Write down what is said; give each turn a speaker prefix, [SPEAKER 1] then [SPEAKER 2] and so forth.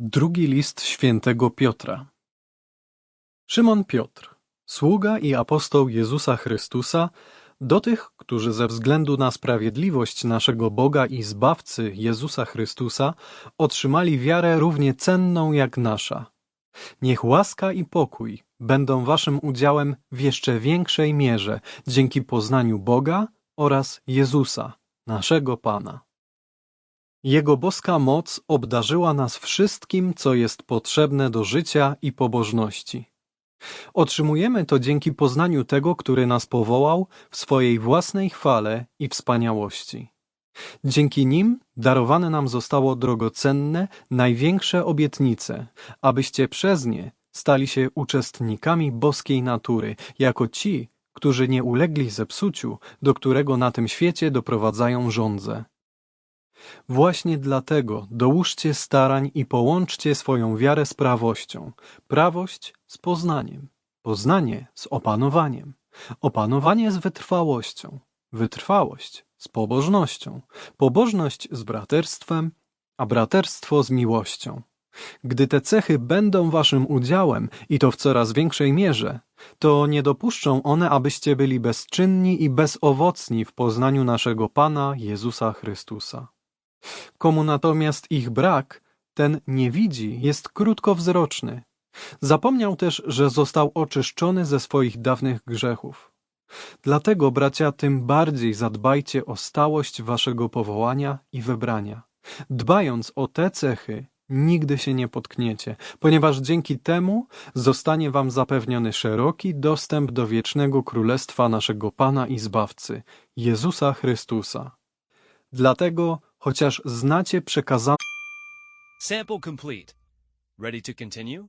[SPEAKER 1] Drugi list świętego Piotra Szymon Piotr, sługa i apostoł Jezusa Chrystusa, do tych, którzy ze względu na sprawiedliwość naszego Boga i Zbawcy Jezusa Chrystusa otrzymali wiarę równie cenną jak nasza. Niech łaska i pokój będą waszym udziałem w jeszcze większej mierze dzięki poznaniu Boga oraz Jezusa, naszego Pana. Jego boska moc obdarzyła nas wszystkim, co jest potrzebne do życia i pobożności. Otrzymujemy to dzięki poznaniu tego, który nas powołał w swojej własnej chwale i wspaniałości. Dzięki nim darowane nam zostało drogocenne, największe obietnice, abyście przez nie stali się uczestnikami boskiej natury, jako ci, którzy nie ulegli zepsuciu, do którego na tym świecie doprowadzają żądze. Właśnie dlatego dołóżcie starań i połączcie swoją wiarę z prawością, prawość z poznaniem, poznanie z opanowaniem, opanowanie z wytrwałością, wytrwałość z pobożnością, pobożność z braterstwem, a braterstwo z miłością. Gdy te cechy będą waszym udziałem i to w coraz większej mierze, to nie dopuszczą one, abyście byli bezczynni i bezowocni w poznaniu naszego Pana Jezusa Chrystusa. Komu natomiast ich brak, ten nie widzi, jest krótkowzroczny. Zapomniał też, że został oczyszczony ze swoich dawnych grzechów. Dlatego, bracia, tym bardziej zadbajcie o stałość waszego powołania i wybrania. Dbając o te cechy, nigdy się nie potkniecie, ponieważ dzięki temu zostanie wam zapewniony szeroki dostęp do wiecznego królestwa naszego Pana i Zbawcy, Jezusa Chrystusa. Dlatego, chociaż znacie przekazane
[SPEAKER 2] Sample complete. Ready to continue?